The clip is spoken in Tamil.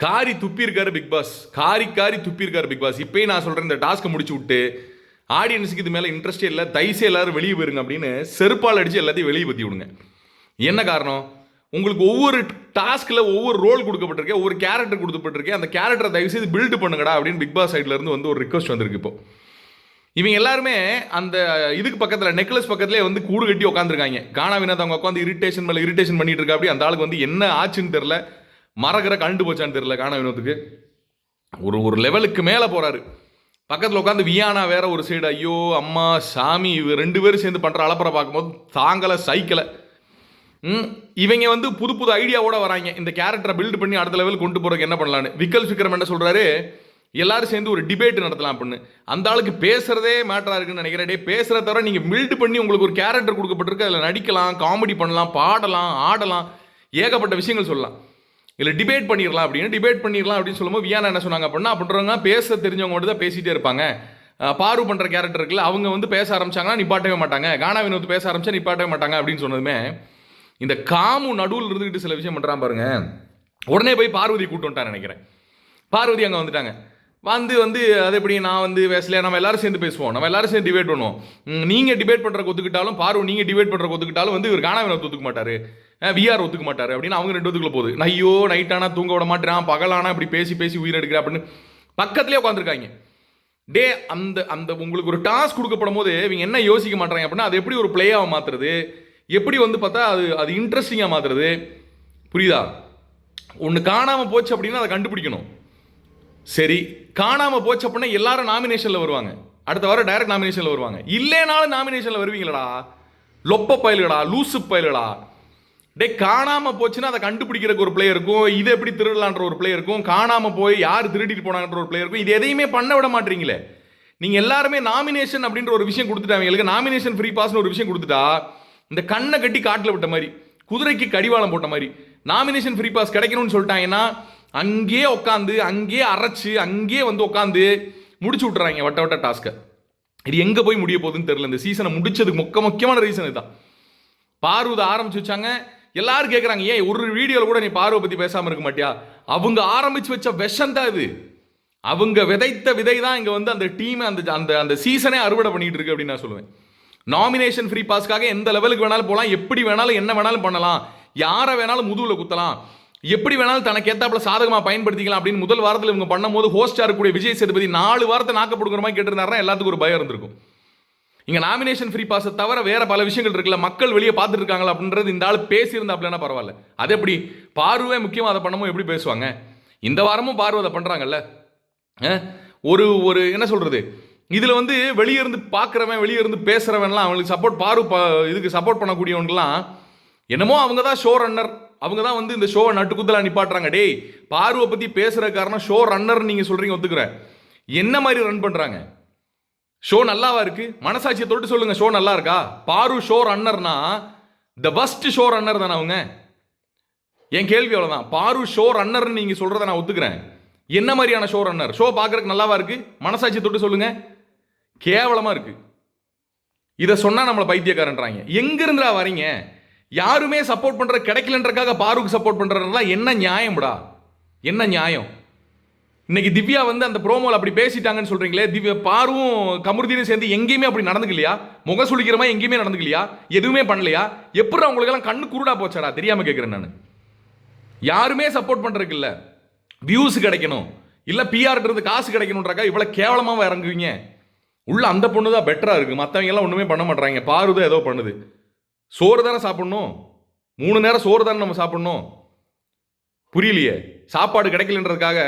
காரி துப்பியிருக்காரு பிக் பாஸ் காரி காரி துப்பியிருக்காரு பிக் பாஸ் இப்பயும் நான் சொல்கிறேன் இந்த டாஸ்க்கை முடிச்சு விட்டு ஆடியன்ஸுக்கு இது மேலே இன்ட்ரெஸ்டே இல்லை தயசே எல்லாரும் வெளியே போயிருங்க அப்படின்னு செருப்பால் அடித்து எல்லாத்தையும் வெளியே பற்றி விடுங்க. என்ன காரணம்? உங்களுக்கு ஒவ்வொரு டாஸ்கில் ஒவ்வொரு ரோல் கொடுக்கப்பட்டிருக்கேன் ஒவ்வொரு கேரக்டர் கொடுத்துப்பட்டிருக்கேன் அந்த கேரக்டரை தயவு செய்து பில்டு பண்ணுங்கடா அப்படின்னு பிக் பாஸ் சைட்லேருந்து வந்து ஒரு ரிக்வஸ்ட் வந்திருக்கு இப்போ. இவங்க எல்லாருமே அந்த இதுக்கு பக்கத்தில் நெக்லஸ் பக்கத்துலேயே வந்து கூடு கட்டி உட்காந்துருக்காங்க காணா வினோத் அவங்க உட்காந்து இரிட்டேஷன் மேலே இரிட்டேஷன் பண்ணிட்டு இருக்கா அப்படி அந்த ஆளுக்கு வந்து என்ன ஆச்சுன்னு தெரில மறக்கிற கண்டு போச்சான்னு தெரில காண வினோத்துக்கு. ஒரு ஒரு லெவலுக்கு மேலே போகிறாரு பக்கத்தில் உட்காந்து வியானா வேற ஒரு சைடு ஐயோ அம்மா சாமி இவ ரெண்டு பேரும் சேர்ந்து பண்ணுற அளப்பறை பார்க்கும்போது தாங்கலை சைக்கிளை இவங்க வந்து புது புது ஐடியாவோட வராங்க. இந்த கேரக்டரை பில்ட் பண்ணி அடுத்த லெவல் கொண்டு போகிறதுக்கு என்ன பண்ணலான்னு விக்கல் விக்ரம் என்ன சொல்கிறாரு எல்லாரும் சேர்ந்து ஒரு டிபேட் நடத்தலாம் அப்படின்னு. அந்த ஆளுக்கு பேசுகிறதே மேட்டராக இருக்குன்னு நினைக்கிறேன். டே தவிர நீங்கள் பில்ட் பண்ணி உங்களுக்கு ஒரு கேரக்டர் கொடுக்கப்பட்டிருக்கு. அதில் நடிக்கலாம் காமெடி பண்ணலாம் பாடலாம் ஆடலாம். ஏகப்பட்ட விஷயங்கள் சொல்லலாம். இல்லை டிபேட் பண்ணிடலாம் அப்படின்னு டிபேட் பண்ணிடலாம் அப்படின்னு சொல்லும்போது வியானா என்ன சொன்னாங்க அப்படின்னா அப்படின்றவங்க பேச தெரிஞ்சவங்க மட்டும் தான் பேசிகிட்டே இருப்பாங்க பாரு பண்ணுற கேரக்டர் இருக்குல்ல அவங்க வந்து பேச ஆரம்பிச்சாங்கன்னா நிப்பாட்டவே மாட்டாங்க. கானா வினோத் பேச ஆரம்பிச்சா நிப்பாட்டவே மாட்டாங்க அப்படின்னு சொன்னதுமே இந்த காமு நடுவில் இருந்துக்கிட்டு சில விஷயம் பண்ணுறான் பாருங்க. உடனே போய் பார்வதி கூட்டு வந்துட்டான்னு நினைக்கிறேன். பார்வதி அங்கே வந்துட்டாங்க. வந்து வந்து அது எப்படி நான் வந்து பேசலையா? நம்ம எல்லாரும் சேர்ந்து பேசுவோம். நம்ம எல்லாரும் சேர்ந்து டிபேட் பண்ணுவோம். நீங்கள் டிபேட் பண்ணுற ஒத்துக்கிட்டாலும் பார்வ நீங்கள் டிபேட் பண்ணுற ஒத்துக்கிட்டாலும் வந்து இவர் காணாமல் ஒத்துக்க மாட்டார். விஆர் ஒத்துக்க மாட்டார் அப்படின்னு அவங்க ரெண்டு ஒத்துக்குள்ள போகுது. நான் ஐயோ நைட்டானா தூங்க விட மாட்டேறான் பகலானா இப்படி பேசி பேசி உயிர் எடுக்கிறேன் அப்படின்னு பக்கத்துலேயே உட்காந்துருக்காங்க டே அந்த அந்த உங்களுக்கு ஒரு டாஸ்க் கொடுக்கப்படும் போது இவங்க என்ன யோசிக்க மாட்டாங்க அப்படின்னா அது எப்படி ஒரு பிளேயாக மாற்றுறது எப்படி வந்து பார்த்தா அது அது இன்ட்ரெஸ்டிங்காக மாற்றுறது புரியுதா? ஒன்று காணாமல் போச்சு அப்படின்னா அதை கண்டுபிடிக்கணும். சரி காணாமல் போச்சு அப்படின்னா எல்லாரும் நாமினேஷனில் வருவாங்க. அடுத்த வாரம் டைரக்ட் நாமினேஷனில் வருவாங்க. இல்லைனாலும் நாமினேஷனில் வருவீங்களடா. லொப்ப பயல்களா லூசு பயல்களா டே காணாமல் போச்சுன்னா அதை கண்டுபிடிக்கிறதுக்கு ஒரு பிளேயர் இருக்கும். இது எப்படி திருடலான்ற ஒரு பிளேயர் இருக்கும். காணாமல் போய் யார் திருடிட்டு போனாங்கன்ற ஒரு பிளேயர் இருக்கும். இது எதையுமே பண்ண விட மாட்டீங்களே. நீங்கள் எல்லாருமே நாமினேஷன் அப்படின்ற ஒரு விஷயம் கொடுத்துட்டாங்க நாமினேஷன் ஃப்ரீ பாஸ்னு ஒரு விஷயம் கொடுத்துட்டா இந்த கண்ணை கட்டி காட்டில் விட்ட மாதிரி குதிரைக்கு கடிவாளம் போட்ட மாதிரி நாமினேஷன் ஃப்ரீ பாஸ் கிடைக்கணும்னு சொல்லிட்டாங்கன்னா அங்கேயே உட்காந்து அங்கேயே அரைச்சு அங்கேயே வந்து உட்காந்து முடிச்சு விட்டுறாங்க வட்ட வட்ட டாஸ்க்கை இது எங்கே போய் முடிய போகுதுன்னு தெரியல. இந்த சீசனை முடிச்சதுக்கு முக்க முக்கியமான ரீசன் இதுதான். பார்வதை ஆரம்பிச்சு வச்சாங்க. எல்லாரும் கேட்குறாங்க ஏன் ஒரு வீடியோவில் கூட நீ பார்வை பற்றி பேசாமல் இருக்க மாட்டியா? அவங்க ஆரம்பித்து வச்ச விஷம் தான் இது. அவங்க விதைத்த விதை தான் இங்கே வந்து அந்த டீம் அந்த அந்த அந்த சீசனே அறுவடை பண்ணிகிட்டு இருக்கு அப்படின்னு நான் சொல்லுவேன். நாமினேஷன் ஃப்ரீ பாஸ்க்காக எந்த லெவலுக்கு வேணாலும் போகலாம் எப்படி வேணாலும் என்ன வேணாலும் பண்ணலாம். யாரை வேணாலும் முதுவில் குத்தலாம். எப்படி வேணாலும் தனக்கு ஏத்தாப்புல சாதகமாக பயன்படுத்திக்கலாம் அப்படின்னு முதல் வாரத்தில் இவங்க பண்ணும்போது ஹோஸ்டாக இருக்கக்கூடிய விஜய் சேதுபதி நாலு வாரத்தை நாக்கப்படுங்கிற மாதிரி கேட்டிருந்தாருன்னா எல்லாத்துக்கும் ஒரு பயம் இருந்திருக்கும். இங்கே நாமினேஷன் ஃப்ரீ பாஸை தவிர வேற பல விஷயங்கள் இருக்குல்ல மக்கள் வெளியே பார்த்துட்டு இருக்காங்களா அப்படின்றது இந்த ஆள் பேசியிருந்தாப்லனா பரவாயில்ல. அது எப்படி? பார்வை முக்கியமாக அதை பண்ணமோ எப்படி பேசுவாங்க? இந்த வாரமும் பார்வை அதை பண்ணுறாங்கல்ல ஒரு ஒரு என்ன சொல்கிறது இதில் வந்து வெளியே இருந்து பார்க்குறவன் வெளியே இருந்து பேசுகிறவன்லாம் அவங்களுக்கு சப்போர்ட் பாரு இதுக்கு சப்போர்ட் பண்ணக்கூடியவங்கலாம் என்னமோ அவங்க தான் ஷோ ரன்னர் அவங்க தான் வந்து இந்த ஷோவை நட்டுக்குத்தலாக நிப்பாட்டுறாங்க. டேய் பார்வை பற்றி பேசுகிற காரணம் ஷோ ரன்னர் நீங்கள் சொல்கிறீங்க ஒத்துக்கிறேன். என்ன மாதிரி ரன் பண்ணுறாங்க ஷோ நல்லாவா இருக்கு? மனசாட்சியை தொட்டு சொல்லுங்க ஷோ நல்லா இருக்கா? பாரு ஷோ ரன்னர்னா த பஸ்ட் ஷோ ரன்னர் தானே அவங்க? என் கேள்வி அவ்வளோதான் பாரு ஷோ ரன்னர்னு நீங்கள் சொல்கிறத நான் ஒத்துக்கிறேன். என்ன மாதிரியான ஷோ ரன்னர் ஷோ பார்க்குறதுக்கு நல்லாவா இருக்கு? மனசாட்சியை தொட்டு சொல்லுங்க. கேவலமாக இருக்கு. இதை சொன்னால் நம்மளை பைத்தியக்காரன்றாங்க. எங்கேருந்துடா வரீங்க? யாருமே சப்போர்ட் பண்ணுற கிடைக்கலன்றக்காக பாருக்கு சப்போர்ட் பண்ணுறதுலாம் என்ன நியாயம்டா என்ன நியாயம்? இன்னைக்கு திவ்யா வந்து அந்த ப்ரோமோவில் அப்படி பேசிட்டாங்கன்னு சொல்கிறீங்களே திவ்யா பாரும் கமுருதினும் சேர்ந்து எங்கேயுமே அப்படி நடந்துக்கலையா? முக சுளிக்கிற மாதிரி எங்கேயுமே நடந்துக்கலையா? எதுவுமே பண்ணலையா? எப்படி அவங்களுக்கெல்லாம் கண்ணு குருடா போச்சாடா? தெரியாமல் கேட்குறேன் நான். யாருமே சப்போர்ட் பண்ணுறதுக்கு இல்லை. வியூஸ் கிடைக்கணும். இல்லை பிஆர்ன்றது காசு கிடைக்கணுன்றக்கா இவ்வளோ கேவலமாக இறங்குவீங்க? உள்ள அந்த பொண்ணு தான் பெட்டராக இருக்குது மற்றவங்க எல்லாம் ஒன்றுமே பண்ண மாட்டாங்க பாரு தான் ஏதோ பண்ணுது. சோறு தானே சாப்பிடணும்? மூணு நேரம் சோறு தானே நம்ம சாப்பிடணும்? புரியலையே. சாப்பாடு கிடைக்கலன்றதுக்காக